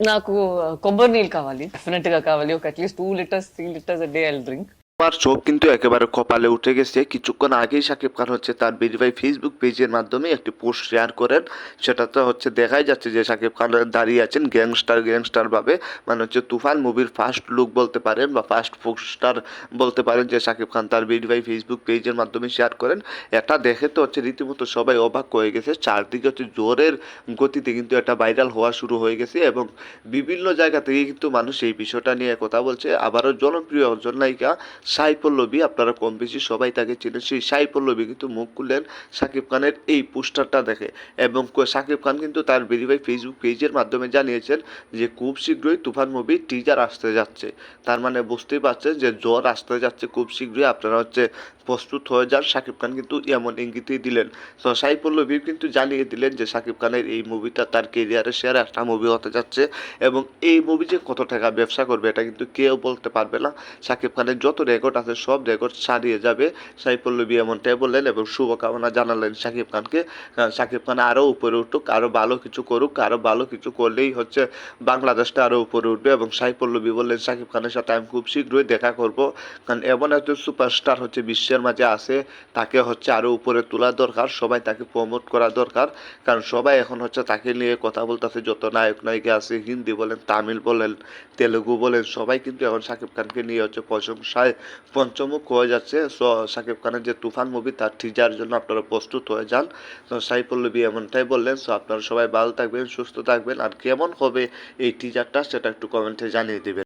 నాకు కొబ్బరి నీళ్ళు కావాలి. డెఫినెట్గా కావాలి. ఒక at least two litres three litres day I drink আমার চোখ কিন্তু একেবারে কপালে উঠে গেছে। কিছুক্ষণ আগেই সাকিব খান হচ্ছে তার বেরিভাই ফেসবুক পেজের মাধ্যমে একটি পোস্ট শেয়ার করেন। সেটাতে হচ্ছে দেখাই যাচ্ছে যে সাকিব খান দাঁড়িয়ে আছেন গ্যাংস্টার গ্যাংস্টার ভাবে। মানে হচ্ছে তুফান মুভির ফার্স্ট লুক বলতে পারেন বা ফার্স্ট পোস্টার বলতে পারেন যে সাকিব খান তার বেরিভাই ফেসবুক পেজের মাধ্যমে শেয়ার করেন। এটা দেখে তো হচ্ছে রীতিমতো সবাই অবাক হয়ে গেছে। চারদিকে হচ্ছে জোরের গতিতে কিন্তু এটা ভাইরাল হওয়া শুরু হয়ে গেছে এবং বিভিন্ন জায়গা থেকে কিন্তু মানুষ এই বিষয়টা নিয়ে কথা বলছে। আবারও জনপ্রিয় অর্জন নায়িকা সাই পল্লবী আপনারা কম বেশি সবাই তাকে চিনেন। সেই সাই পল্লবী কিন্তু মুখ খুললেন সাকিব খানের এই পোস্টারটা দেখে। এবং সাকিব খান কিন্তু তার ভেরিফাই ফেসবুক পেজের মাধ্যমে জানিয়েছেন যে, খুব শীঘ্রই তুফান মুভি টিজার আসতে যাচ্ছে। তার মানে বুঝতেই পারছেন যে, জ্বর আসতে যাচ্ছে খুব শীঘ্রই। আপনারা হচ্ছে প্রস্তুত হয়ে যান সাকিব খান কিন্তু এমন ইঙ্গিতই দিলেন। তো সাই পল্লবী কিন্তু জানিয়ে দিলেন যে সাকিব খানের এই মুভিটা তার কেরিয়ারের সেরা একটা মুভি হতে যাচ্ছে এবং এই মুভি যে কত টাকা ব্যবসা করবে এটা কিন্তু কেউ বলতে পারবে না। সাকিব খানের যত রেকর্ড আছে সব রেকর্ড ছাড়িয়ে যাবে। সাই পল্লবী এমনটাই বললেন এবং শুভকামনা জানালেন সাকিব খানকে। আহ, সাকিব খান আরও উপরে উঠুক আরও ভালো কিছু করুক আরও ভালো কিছু করলেই হচ্ছে বাংলাদেশটা আরও উপরে উঠবে এবং সাই পল্লবী বললেন সাকিব খানের সাথে আমি খুব শীঘ্রই দেখা করব। কারণ এমন একজন সুপারস্টার হচ্ছে বিশ্বের মাঝে আছে, তাকে হচ্ছে আরও উপরে তোলা দরকার, সবাই তাকে প্রমোট করা দরকার। কারণ সবাই এখন হচ্ছে তাকে নিয়ে কথা বলতেছে, যত নায়ক, নায়িকা আছে, হিন্দি বলেন, তামিল বলেন, তেলেগু বলেন, সবাই কিন্তু এখন সাকিব খানকে নিয়ে হচ্ছে প্রশংসায় পঞ্চমুখ হয়ে যাচ্ছে। সো সাকিব খানের যে তুফান মুভি তার টিজার জন্য আপনারা প্রস্তুত হয়ে যান। তো সাই পল্লবী এমনটাই বললেন। সো, আপনারা সবাই ভালো থাকবেন, সুস্থ থাকবেন। আর কেমন হবে এই টিজারটা সেটা একটু কমেন্টে জানিয়ে দেবেন।